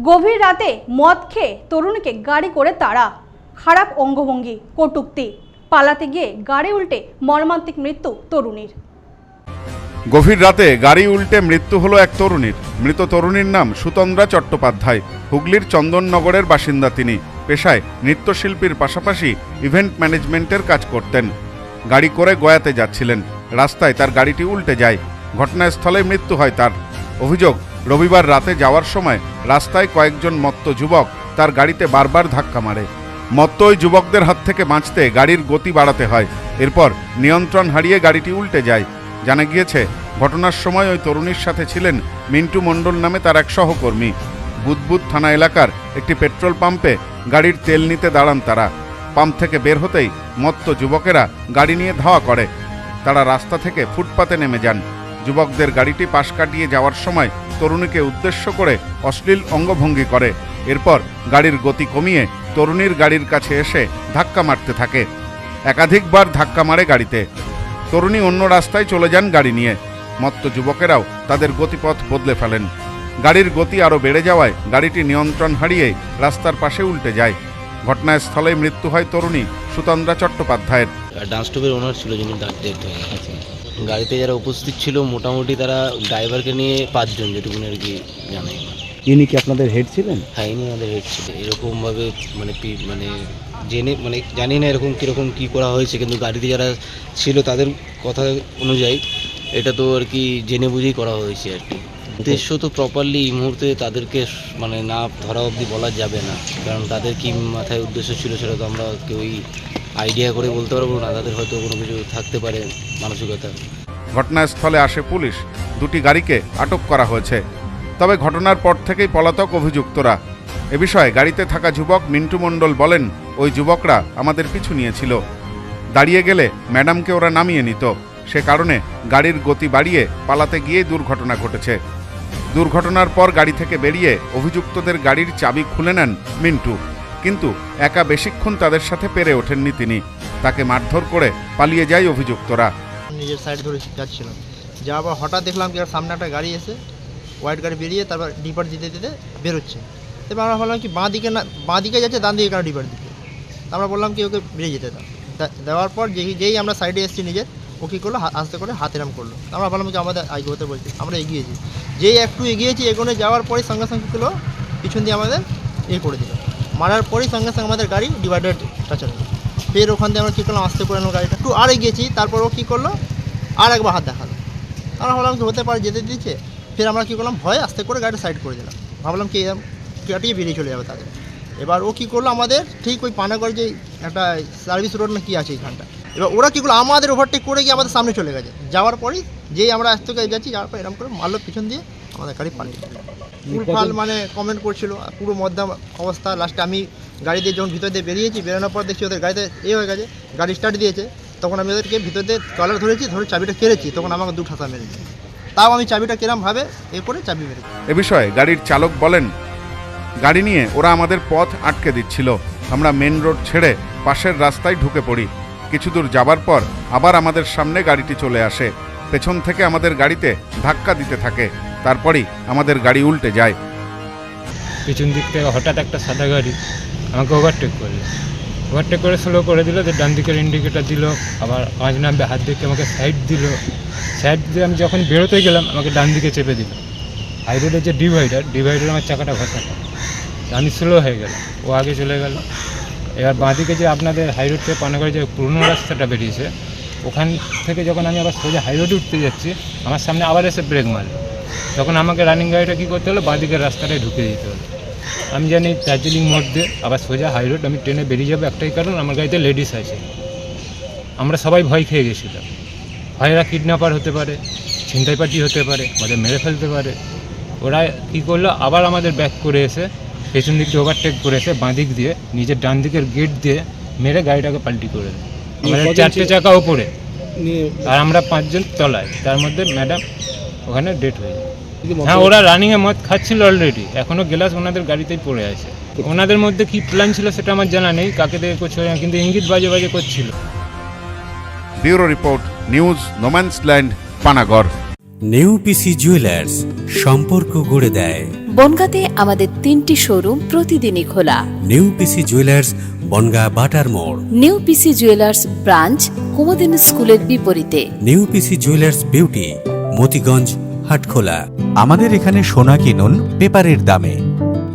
গভীর রাতে মদ খেয়ে তরুণীকে গাড়ি করে তাড়া। খারাপ অঙ্গভঙ্গি, কটুক্তি। পালাতে গিয়ে গাড়ি উল্টে মর্মান্তিক মৃত্যু তরুণীর। গভীর রাতে গাড়ি উল্টে মৃত্যু হলো এক তরুণীর। মৃত তরুণীর নাম সুতন্দ্রা চট্টোপাধ্যায়, হুগলির চন্দননগরের বাসিন্দা তিনি। পেশায় নৃত্যশিল্পীর পাশাপাশি ইভেন্ট ম্যানেজমেন্টের কাজ করতেন। গাড়ি করে গয়াতে যাচ্ছিলেন। রাস্তায় তার গাড়িটি উল্টে যায়। ঘটনাস্থলে মৃত্যু হয় তার। অভিযোগ রবিবার রাতে যাওয়ার সময় রাস্তায় কয়েকজন মত্ত যুবক তার গাড়িতে বারবার ধাক্কা মারে। মত্ত ওই যুবকদের হাত থেকে বাঁচতে গাড়ির গতি বাড়াতে হয়। এরপর নিয়ন্ত্রণ হারিয়ে গাড়িটি উল্টে যায়। জানা গিয়েছে, ঘটনার সময় ওই তরুণীর সাথে ছিলেন মিন্টু মণ্ডল নামে তার এক সহকর্মী। বুদবুদ থানা এলাকার একটি পেট্রোল পাম্পে গাড়ির তেল নিতে দাঁড়ান তারা। পাম্প থেকে বের হতেই মত্ত যুবকেরা গাড়ি নিয়ে ধাওয়া করে। তারা রাস্তা থেকে ফুটপাতে নেমে যান। যুবকদের গাড়িটি পাশ কাটিয়ে যাওয়ার সময় তরুণীকে উদ্দেশ্য করে অশ্লীল অঙ্গভঙ্গি করে। এরপর গাড়ির গতি কমিয়ে তরুণীর গাড়ির কাছে এসে ধাক্কা মারতে থাকে। একাধিকবার ধাক্কা মারে গাড়িতে। তরুণী অন্য রাস্তায় চলে যান গাড়ি নিয়ে। মত্ত যুবকেরাও তাদের গতিপথ বদলে ফেলেন। গাড়ির গতি আরও বেড়ে যাওয়ায় গাড়িটি নিয়ন্ত্রণ হারিয়ে রাস্তার পাশে উল্টে যায়। ঘটনাস্থলে মৃত্যু হয় তরুণী সুতন্দ্রা চট্টোপাধ্যায়ের। ডান্স ওনার ছিল যিনি গেছে গাড়িতে যারা উপস্থিত ছিল মোটামুটি তারা ড্রাইভারকে নিয়ে পাঁচজন যেটুকুনি আর কি জানাই ইনি কি আপনাদের হেড ছিলেন? হ্যাঁ ইনি আমাদের হেড ছিল এরকমভাবে মানে মানে জেনে মানে জানি না এরকম কীরকম কী করা হয়েছে কিন্তু গাড়িতে যারা ছিল তাদের কথা অনুযায়ী এটা তো আর কি জেনে বুঝেই করা হয়েছে আর কি। উদ্দেশ্য তো প্রপারলি এই মুহূর্তে তাদেরকে মানে না ধরা অবধি বলা যাবে না। কারণ তাদের কি মাথায় উদ্দেশ্য ছিল সেটা তো আমরা কেউই আইডিয়া করে বলতে পারব না, তাদের হয়তো কোনো কিছু থাকতে পারে মানসিকতা। ঘটনাস্থলে আসে পুলিশ, দুটি গাড়িকে আটক করা হয়েছে। তবে ঘটনার পর থেকেই পলাতক অভিযুক্তরা। এ বিষয়ে গাড়িতে থাকা যুবক মিন্টু মণ্ডল বলেন, ওই যুবকরা আমাদের পিছু নিয়েছিল। দাঁড়িয়ে গেলে ম্যাডামকে ওরা নামিয়ে নিত। সে কারণে গাড়ির গতি বাড়িয়ে পালাতে গিয়ে দুর্ঘটনা ঘটেছে। দুর্ঘটনার পর গাড়ি থেকে বেরিয়ে অভিযুক্তদের গাড়ির চাবি খুলে নেন মিন্টু। কিন্তু একা বেশিক্ষণ তাদের সাথে পেরে ওঠেননি তিনি। তাকে মারধর করে পালিয়ে যায় অভিযুক্তরা। নিজের সাইড ধরে যাচ্ছিলাম। যা আবার হঠাৎ দেখলাম কি সামনে একটা গাড়ি এসে হোয়াইট গাড়ি বেরিয়ে তারপর ডিপার দিতে দিতে বেরোচ্ছে। এবার আমরা ভাবলাম কি বাঁ দিকে না বাঁ দিকে যাচ্ছে, ডান দিকে কেন ডিপার দিকে? আমরা বললাম কি ওকে বেরিয়ে যেতে দাও। দেওয়ার পর যেই যেই আমরা সাইডে এসেছি নিজের, ও কী করল আস্তে করে হাত এরাম করল। আমরা ভাবলাম কি আমাদের আগে হতে বলছি, আমরা এগিয়েছি। যেই একটু এগিয়েছি, এগোনে যাওয়ার পরে সঙ্গে সঙ্গে করল, পিছন দিয়ে আমাদের ইয়ে করে দিল। মারার পরেই সঙ্গে সঙ্গে আমাদের গাড়ি ডিভাইডার টাচার হলো ফের ওখান দিয়ে আমরা কী করলাম, আস্তে করে গাড়িটা একটু আর এগিয়েছি তারপর ও কী করল আর একবার হাত দেখাল। আমরা ভাবলাম কি হতে পারে, যেতে দিচ্ছে। ফের আমরা কী করলাম, ভয়ে আস্তে করে গাড়িটা সাইড করে দিলাম। ভাবলাম কি কাটিয়ে বেরিয়ে চলে যাবে তাদের। এবার ও কী করল, আমাদের ঠিক ওই পানাগড় যে একটা সার্ভিস রোড না কি আছে এইখানটা। এবার ওরা কী করল, আমাদের ওভারটেক করে গিয়ে আমাদের সামনে চলে গেছে। যাওয়ার পরেই যেই আমরা আস্তে যাচ্ছি যাওয়ার পর এরকম করে মারলো, পিছন দিয়ে আমাদের গাড়ি পালিয়ে গেল। ফুলফাল মানে কমেন্ট করছিল পুরো মধ্যম অবস্থা। লাস্টে আমি গাড়ি দিয়ে যখন ভিতর দিয়ে বেরিয়েছি বেরোনোর পর দেখছি ওদের গাড়িতে এ হয়ে গেছে গাড়ি স্টার্ট দিয়েছে। তখন আমি ওদেরকে ভিতর দিয়ে কলার ধরেছি ধরে চাবিটা কেড়েছি তখন আমাকে দু ঠাসা মেরেছে। তাও আমি চাবিটা কেরাম ভাবে এ করে চাবি মেরেছি। এ বিষয়ে গাড়ির চালক বলেন গাড়ি নিয়ে ওরা আমাদের পথ আটকে দিচ্ছিল। আমরা মেন রোড ছেড়ে পাশের রাস্তায় ঢুকে পড়ি। কিছু দূর যাবার পর আবার আমাদের সামনে গাড়িটি চলে আসে। পেছন থেকে আমাদের গাড়িতে ধাক্কা দিতে থাকে। তারপরেই আমাদের গাড়ি উল্টে যায়। পিছন দিক থেকে হঠাৎ একটা সাদা গাড়ি আমাকে ওভারটেক করল। ওভারটেক করে স্লো করে দিল, যে ডান দিকের ইন্ডিকেটার দিল, আবার পাঁচ নামবে, হাত দিকে আমাকে সাইড দিল। সাইড দিয়ে আমি যখন বেরোতে গেলাম, আমাকে ডান দিকে চেপে দিল। হাই রোডের যে ডিভাইডার ডিভাইডার আমার চাকাটা ঘষাটা আমি স্লো হয়ে গেলাম, ও আগে চলে গেল। এবার বাঁদিকে যে আপনাদের হাই রোড থেকে পানাগড়ে যে পুরনো রাস্তাটা বেরিয়েছে, ওখান থেকে যখন আমি আবার সোজা হাই রোডে উঠতে যাচ্ছি, আমার সামনে আবার এসে ব্রেক মারলো। তখন আমাকে রানিং গাড়িটা কী করতে হলো? বাঁদিকের রাস্তাটায় ঢুকে দিতে হলো। আমি জানি দার্জিলিং মোড় দিয়ে আবার সোজা হাই রোড আমি ট্রেনে বেরিয়ে যাব একটাই কারণ আমার গাড়িতে লেডিস আছে। আমরা সবাই ভয় খেয়ে গেছিলাম। ভয়েরা কিডন্যাপার হতে পারে ছিনতাই পার্টি হতে পারে আমাদের মেরে ফেলতে পারে। ওরা কী করল? আবার আমাদের ব্যাক করে এসে পেছন দিক দিয়ে ওভারটেক করে এসে বাঁ দিক দিয়ে নিজের ডান দিকের গেট দিয়ে মেরে গাড়িটাকে পাল্টি করে দেয়। আমাদের চারটে চাকা ওপরে আর আমরা পাঁচজন তলায়। তার মধ্যে ম্যাডাম ওখানে ডেট হয়ে যায় হ্যাঁ ওরা রানিংয়ে মদ খাচ্ছিল অলরেডি এখনও গ্লাস ওনাদের গাড়িতেই পড়ে আছে। ওনাদের মধ্যে কি প্ল্যান ছিল সেটা আমার জানা নেই। কাকে দেখে করছিল না, কিন্তু ইঙ্গিত বাজে বাজে করছিল। Bureau report news no man's land Panagarh. New PC Jewellers সম্পর্ক গড়ে দেয়। বনগাঁতে আমাদের তিনটি শোরুম প্রতিদিনই খোলা। নেউপিসি জুয়েলার্স বনগা বাটার মোড়। New PC jewellers branch Kumudini স্কুলের বিপরীতে। New PC Jewellers Beauty Motiganj Hatkhola. আমাদের এখানে সোনা কিনুন পেপারের দামে।